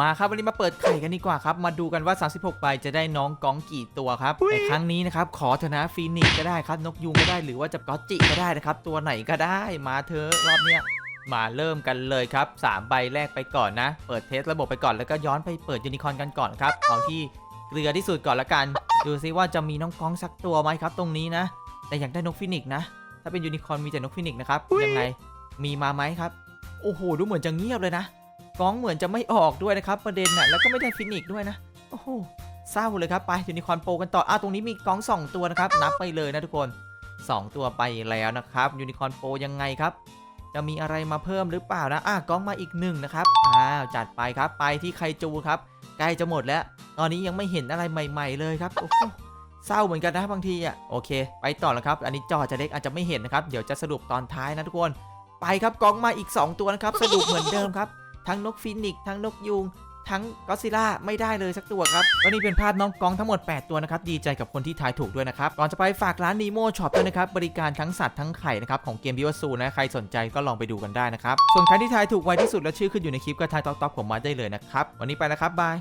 มาครับวันนี้มาเปิดไข่กันดีกว่าครับ มาดูกันว่า 36ใบจะได้น้องก้องกี่ตัวครับในครั้งนี้นะครับขอเถอะนะฟีนิกซ์ก็ได้ครับนกยูงก็ได้หรือว่าจะก๊อตจิก็ได้นะครับตัวไหนก็ได้มาเถอะรอบเนี้ยมาเริ่มกันเลยครับสามใบแรกไปก่อนนะ เปิดเทสระบบไปก่อนแล้วก็ย้อนไปเปิดยูนิคอร์นกันก่อนครับเอาที่เกลือที่สุดก่อนละกัน ดูซิว่าจะมีน้องก้องสักตัวไหมครับ ตรงนี้นะ แต่อยากได้นกฟินิกซ์นะ ถ้าเป็นยูนิคอร์นมีแต่นกฟินิกซ์นะครับยังไงมีมาไหมครับ โอ้โห ดูเหมือนจะเงียบเลยนะ ก้องเหมือนจะไม่ออกด้วยนะครับประเด็นน่ะแล้วก็ไม่ได้ฟินิกด้วยนะโอ้โหเศร้าเลยครับไปยูนิคอร์นโปรกันต่ออ้าวตรงนี้มีก้อง 2 ตัวนะครับนับไปเลยนะทุกคน 2 ตัวไปแล้วนะครับยูนิคอร์นโปรยังไงครับ จะมีอะไรมาเพิ่มหรือเปล่านะอะก้องมาอีกหนึ่งนะครับอ้าวจัดไปครับไปที่ไคจูครับใกล้จะหมดแล้ว ตอนนี้ยังไม่เห็นอะไรใหม่ ๆ เลยครับโอ้โหเศร้าเหมือนกันนะบางทีอะโอเค ไปต่อแล้วครับ อันนี้จอจะเล็กอาจจะไม่เห็นนะครับเดี๋ยวจะสรุปตอนท้ายนะทุกคน ไปครับกองมาอีก 2 ตัวนะครับสรุปเหมือนเดิมครับ ทั้งนกฟินิกซ์ทั้งนกยูงทั้งก็ซิล่าไม่ได้เลยสักตัวครับวันนี้เป็นภาพน้องกองทั้งหมด 8 ตัวนะครับ ดีใจกับคนที่ทายถูกด้วยนะครับ ก่อนจะไปฝากร้านนีโมช็อปด้วยนะครับ บริการทั้งสัตว์ทั้งไข่นะครับ ของเกมบิวซูนะ ใครสนใจก็ลองไปดูกันได้นะครับ ส่วนใครที่ทายถูกไวที่สุดและชื่อขึ้นอยู่ในคลิปก็ทายต๊อกๆผมมาได้เลยนะครับ วันนี้ไปแล้วครับบาย